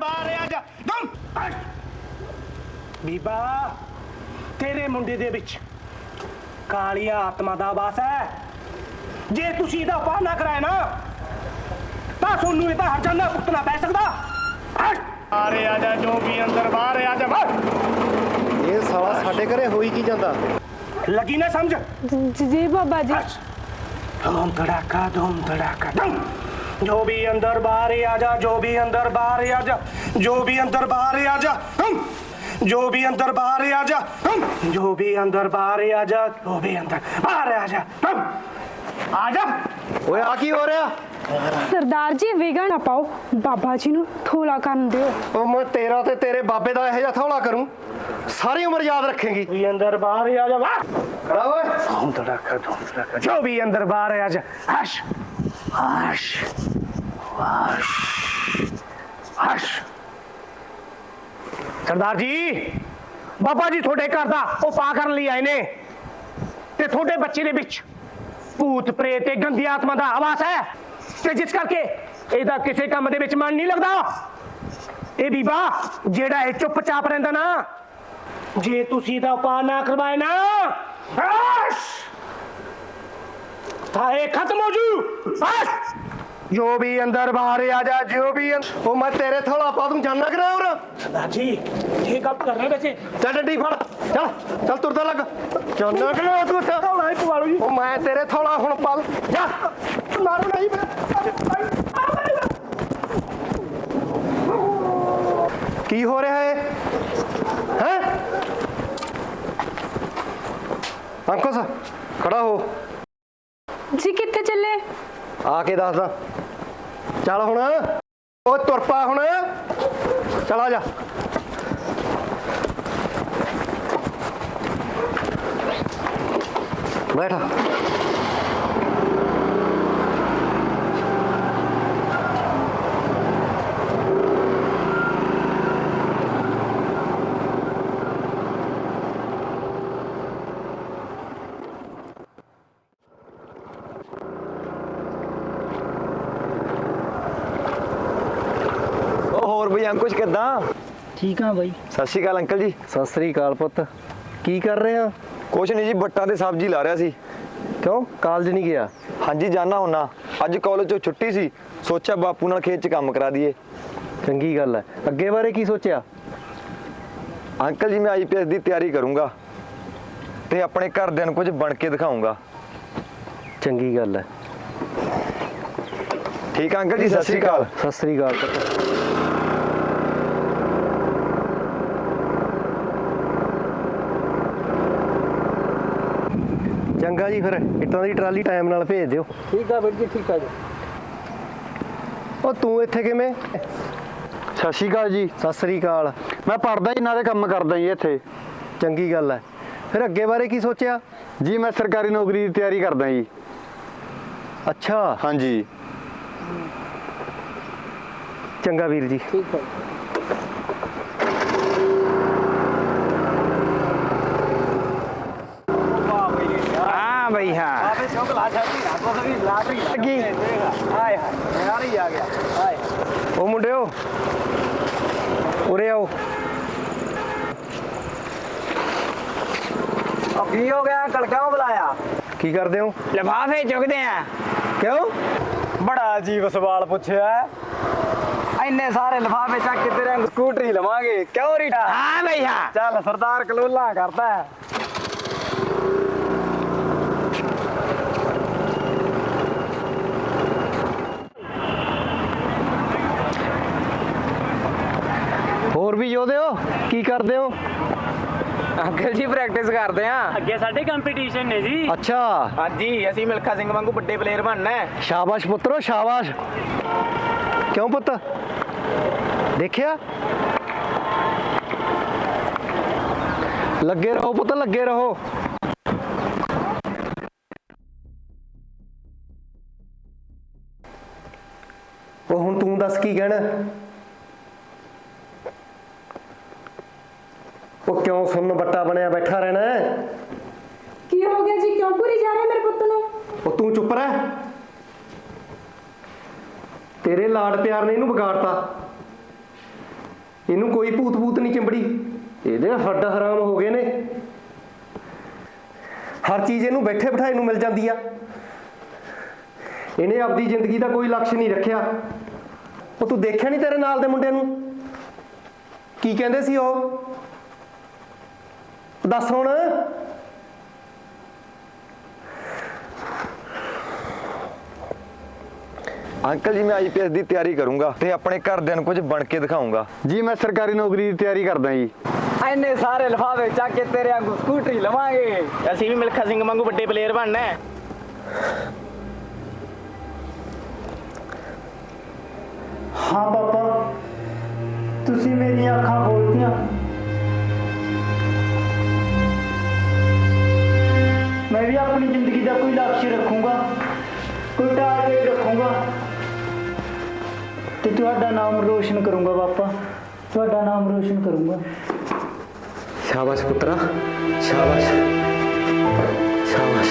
ਬਾਹਰ ਆ ਜਾ ਦਮ! ਬੀਬਾ ਤੇਰੇ ਮੁੰਡੇ ਦੇ ਵਿੱਚ ਕਾਲੀਆ ਆਤਮਾ ਦਾ ਵਾਸ ਹੈ। ਜੇ ਤੁਸੀਂ ਇਹਦਾ ਉਪਾਅ ਨਾ ਕਰਾਏ ਨਾ ਤਾਂ ਤੁਹਾਨੂੰ ਇਹਦਾ ਹਰਜਾਨਾ ਭੁਗਤਣਾ ਪੈ ਸਕਦਾ। ਆਰੇ ਆ ਜਾ ਜੋ ਵੀ ਅੰਦਰ ਬਾਹਰ ਆ ਜਾ ਬਾਹਰ ਇਹ ਸਾਲਾ ਸਾਡੇ ਘਰੇ ਹੋਈ ਕੀ ਜਾਂਦਾ? ਲੱਗੀ ਨਾ ਸਮਝ? ਜੀ ਬਾਬਾ ਜੀ। ਧੂਮ ਧੜਾਕਾ ਧੂਮ ਧੜਾਕਾ ਧੂਮ! ਜੋ ਵੀ ਅੰਦਰ ਬਾਹਰ ਆ ਜਾ ਜੋ ਵੀ ਅੰਦਰ ਬਾਹਰ ਆ ਜਾ ਜੋ ਵੀ ਅੰਦਰ ਬਾਹਰ ਆ ਜਾ। ਜੋ ਵੀ ਅੰਦਰ ਬਾਹਰ ਆ ਜਾ। ਜੋ ਵੀ ਅੰਦਰ ਬਾਹਰ ਆ ਜਾ ਜੋ ਵੀ ਅੰਦਰ ਬਾਹਰ ਆ ਜਾ। ਆ ਜਾ। ਓਏ ਆ ਕੀ ਹੋ ਰਿਹਾ? ਸਰਦਾਰ ਜੀ ਵਿਗੜ ਨਾ ਪਾਓ। ਬਾਬਾ ਜੀ ਨੂੰ ਥੋੜਾ ਕਰਨ ਦਿਓ। ਉਹ ਮੈਂ ਤੇਰਾ ਤੇ ਤੇਰੇ ਬਾਬੇ ਦਾ ਇਹੋ ਜਿਹਾ ਥੌਲਾ ਕਰੂੰ। ਸਾਰੀ ਉਮਰ ਯਾਦ ਰੱਖੇਂਗੀ। ਵੀ ਅੰਦਰ ਬਾਹਰ ਆ ਜਾ ਵਾਹ। ਖੜਾ ਓਏ। ਧੜਾਕਾ ਧੂਮ ਧੜਾਕਾ ਜੋ ਵੀ ਅੰਦਰ ਬਾਹਰ ਆ ਜਾ ਹਸ਼। ਹਸ਼ ਹਸ਼ ਹਸ਼ ਸਰਦਾਰ ਜੀ ਬਾਬਾ ਜੀ ਤੁਹਾਡੇ ਘਰ ਦਾ ਉਪਾਅ ਕਰਨ ਲਈ ਆਏ ਨੇ ਤੇ ਤੁਹਾਡੇ ਬੱਚੇ ਦੇ ਵਿੱਚ ਭੂਤ ਪ੍ਰੇਤ ਤੇ ਗੰਦੀ ਆਤਮਾ ਦਾ ਆਵਾਸ ਹੈ ਤੇ ਜਿਸ ਕਰਕੇ ਇਹਦਾ ਕਿਸੇ ਕੰਮ ਦੇ ਵਿੱਚ ਮਨ ਨਹੀਂ ਲੱਗਦਾ ਇਹ ਬੀਬਾ ਜਿਹੜਾ ਇਹ ਚੁੱਪਚਾਪ ਰਹਿੰਦਾ ਨਾ ਜੇ ਤੁਸੀਂ ਇਹਦਾ ਉਪਾਅ ਨਾ ਕਰਵਾਏ ਨਾ ਤਾਂ ਇਹ ਖਤਮ ਹੋ ਜੂ। ਹਸ਼ ਜੋ ਵੀ ਅੰਦਰ ਬਾਹਰ ਆ ਜਾ ਜੋ ਵੀ ਉਹ ਮੈਂ ਤੇਰੇ ਥੌਲਾ ਪਾ ਦੂੰ ਜਾਨਾ ਕਰਾਂ ਹੋਰ। ਸਰਦਾਰ ਜੀ ਇਹ ਕੰਮ ਕਰ ਰਹੇ ਵੈਸੇ ਚੱਲ ਡੰਡੀ ਫੜ। ਚੱਲ ਚੱਲ ਤੁਰਦਾ ਲੱਗ। ਜਾਨਾ ਕਰਾਂ ਤੂੰ ਥੋੜਾ ਹੀ ਪਵਾ ਲਓ ਜੀ। ਉਹ ਮੈਂ ਤੇਰੇ ਥੌਲਾ ਹੁਣ ਪਾ ਲੂੰ। ਜਾ। ਮਾਰੋ ਨਹੀਂ ਕੀ ਹੋ ਰਿਹਾ ਹੈ ਹੈ ਅੰਕੁਸ਼ ਖੜਾ ਹੋ ਜੀ ਕਿੱਥੇ ਚੱਲੇ? ਆ ਕੇ ਦੱਸਦਾ ਚੱਲ ਹੁਣ। ਉਹ ਤੁਰ ਪਾ ਹੁਣ। ਚਲਾ ਜਾ। ਬੈਠ ਉਹ ਹੋਰ ਬਈ ਅੰਕੁਸ਼ ਕਿੱਦਾਂ? ਠੀਕ ਆ ਬਾਈ। ਸਤਿ ਸ਼੍ਰੀ ਅਕਾਲ ਅੰਕਲ ਜੀ। ਸਤਿ ਸ੍ਰੀ ਅਕਾਲ ਪੁੱਤ। ਕੀ ਕਰ ਰਹੇ ਆ? ਕੁਛ ਨਹੀਂ ਜੀ ਬੱਟਾਂ ਤੇ ਸਬਜ਼ੀ ਲਾ ਰਿਹਾ ਸੀ। ਕਿਉਂ? ਕਾਲਜ ਨਹੀਂ ਗਿਆ? ਹਾਂਜੀ ਜਾਣਾ ਹੁੰਨਾ। ਅੱਜ ਕਾਲਜ ਚੋਂ ਛੁੱਟੀ ਸੀ। ਸੋਚਿਆ ਬਾਪੂ ਨਾਲ ਖੇਤ 'ਚ ਕੰਮ ਕਰਾ ਦਈਏ। ਚੰਗੀ ਗੱਲ ਹੈ ਅੱਗੇ ਬਾਰੇ ਕੀ ਸੋਚਿਆ? ਅੰਕਲ ਜੀ ਮੈਂ ਆਈਪੀਐਸ ਦੀ ਤਿਆਰੀ ਕਰੂੰਗਾ। ਤੇ ਆਪਣੇ ਘਰਦਿਆਂ ਨੂੰ ਕੁਝ ਬਣ ਕੇ ਦਿਖਾਉਂਗਾ ਚੰਗੀ ਗੱਲ ਹੈ ਠੀਕ ਆ ਅੰਕਲ ਜੀ ਸਤਿ ਸ਼੍ਰੀ ਅਕਾਲ। ਸਤਿ ਸ੍ਰੀ ਅਕਾਲ ਚੰਗਾ ਜੀ ਫਿਰ ਇੱਟਾਂ ਦੀ ਟਰਾਲੀ ਟਾਈਮ ਨਾਲ ਭੇਜ ਦਿਓ। ਠੀਕ ਆ ਵੀਰ ਜੀ ਠੀਕ ਆ ਜੀ। ਉਹ ਤੂੰ ਇੱਥੇ ਕਿਵੇਂ? ਸਤਿ ਸ਼੍ਰੀ ਅਕਾਲ ਜੀ। ਸਤਿ ਸ੍ਰੀ ਅਕਾਲ। ਮੈਂ ਪੜਦਾ ਇਹਨਾਂ ਦੇ ਕੰਮ ਕਰਦਾ ਜੀ ਇੱਥੇ। ਚੰਗੀ ਗੱਲ ਹੈ ਫਿਰ ਅੱਗੇ ਬਾਰੇ ਕੀ ਸੋਚਿਆ? ਜੀ ਮੈਂ ਸਰਕਾਰੀ ਨੌਕਰੀ ਦੀ ਤਿਆਰੀ ਕਰਦਾ ਜੀ। ਅੱਛਾ। ਹਾਂਜੀ। ਚੰਗਾ ਵੀਰ ਜੀ। ਠੀਕ ਆ ਹਾਂ ਬਈ ਹਾਂ ਲੱਗੀ ਹਾਏ ਹਾਏ ਯਾਰ ਹੀ ਆ ਗਿਆ ਹਾਏ ਉਹ ਮੁੰਡਿਓ ਉਰੇ ਆਓ। ਕੀ ਹੋ ਗਿਆ? ਅੰਕਲ ਕਿਉਂ ਬੁਲਾਇਆ? ਕੀ ਕਰਦੇ ਹੋ? ਲਿਫਾਫੇ ਚੁੱਕਦੇ ਆ। ਕਿਉਂ? ਬੜਾ ਅਜੀਬ ਸਵਾਲ ਪੁੱਛਿਆ ਇੰਨੇ ਸਾਰੇ ਲਿਫਾਫੇ ਚੱਕ ਕੇ ਤੇਰੇ ਸਕੂਟਰੀ ਲਵਾਂਗੇ। ਕਿਉਂ ਰੀਟਾ? ਹਾਂ ਹਾਂ। ਚੱਲ ਸਰਦਾਰ ਕਲੋਲਾ ਕਰਦਾ ਹੋਰ ਵੀ ਯੋਧੇ ਹੋ ਕੀ ਕਰਦੇ ਹੋ? ਅੰਕਲ ਜੀ ਪ੍ਰੈਕਟਿਸ ਕਰਦੇ ਆ ਅੱਗੇ ਸਾਡੇ ਕੰਪੀਟੀਸ਼ਨ ਨੇ ਜੀ। ਅੱਛਾ। ਹਾਂਜੀ ਅਸੀਂ ਮਿਲਖਾ ਸਿੰਘ ਵਾਂਗੂ ਵੱਡੇ ਪਲੇਅਰ ਬਣਨਾ ਹੈ। ਸ਼ਾਬਾਸ਼ ਪੁੱਤਰੋ ਸ਼ਾਬਾਸ਼। ਕਿਉਂ ਪੁੱਤ? ਦੇਖਿਆ? ਲੱਗੇ ਰਹੋ ਪੁੱਤ ਲੱਗੇ ਰਹੋ। ਉਹ ਹੁਣ ਤੂੰ ਦੱਸ ਕੀ ਕਹਿਣਾ? ਉਹ ਕਿਉਂ ਸੁਣਨ ਬੱਟਾ ਬਣਿਆ ਬੈਠਾ ਰਹਿਣਾ ਹੈ? ਕੀ ਹੋ ਗਿਆ ਜੀ? ਕਿਉਂ ਪੂਰੀ ਜਾ ਰਹੇ ਮੇਰੇ ਪੁੱਤ ਨੂੰ? ਉਹ ਤੂੰ ਚੁੱਪ ਰਹਿ। ਤੇਰੇ ਲਾਡ ਪਿਆਰ ਨੇ ਇਹਨੂੰ ਵਿਗਾੜਤਾ। ਇਹਨੂੰ ਕੋਈ ਭੂਤ ਭੂਤ ਨਹੀਂ ਚਿੰਬੜੀ। ਇਹਦੇ ਹੱਡ ਹਰਾਮ ਹੋ ਗਏ ਨੇ। ਹਰ ਚੀਜ਼ ਇਹਨੂੰ ਬੈਠੇ ਬਿਠਾਏ ਨੂੰ ਮਿਲ ਜਾਂਦੀ ਆ। ਇਹਨੇ ਆਪਦੀ ਜ਼ਿੰਦਗੀ ਦਾ ਕੋਈ ਲਕਸ਼ ਨਹੀਂ ਰੱਖਿਆ। ਉਹ ਤੂੰ ਦੇਖਿਆ ਨਹੀਂ ਤੇਰੇ ਨਾਲ ਦੇ ਮੁੰਡੇ ਨੂੰ? ਕੀ ਕਹਿੰਦੇ ਸੀ ਉਹ? ਦੱਸ ਹੁਣ। ਅੰਕਲ ਜੀ ਮੈਂ ਆਈਪੀਐਸ ਦੀ ਤਿਆਰੀ ਕਰੂੰਗਾ ਤੇ ਆਪਣੇ ਘਰਦਿਆਂ ਨੂੰ ਕੁਝ ਬਣ ਕੇ ਦਿਖਾਊਂਗਾ। ਜੀ ਮੈਂ ਸਰਕਾਰੀ ਨੌਕਰੀ ਦੀ ਤਿਆਰੀ ਕਰਦਾ ਜੀ। ਇੰਨੇ ਸਾਰੇ ਲਿਫਾਫੇ ਚੱਕ ਕੇ ਤੇਰੇ ਵਾਂਗੂ ਸਕੂਟਰੀ ਲਵਾਂਗੇ। ਅਸੀਂ ਵੀ ਮਿਲਖਾ ਸਿੰਘ ਵਾਂਗੂ ਵੱਡੇ ਪਲੇਅਰ ਬਣਨਾ ਹੈ। ਹਾਂ ਪਾਪਾ। ਤੁਸੀਂ ਮੇਰੀਆਂ ਅੱਖਾਂ ਖੋਲਤੀਆਂ। ਮੈਂ ਵੀ ਆਪਣੀ ਜ਼ਿੰਦਗੀ ਦਾ ਕੋਈ ਲਕਸ਼ ਰੱਖੂੰਗਾ, ਕੋਈ ਟਾਰਗੇਟ ਰੱਖੂੰਗਾ। ਤੇ ਤੁਹਾਡਾ ਨਾਮ ਰੋਸ਼ਨ ਕਰੂੰਗਾ ਪਾਪਾ, ਤੁਹਾਡਾ ਨਾਮ ਰੋਸ਼ਨ ਕਰੂੰਗਾ। ਸ਼ਾਬਾਸ਼ ਪੁੱਤਰਾ, ਸ਼ਾਬਾਸ਼। ਸ਼ਾਬਾਸ਼।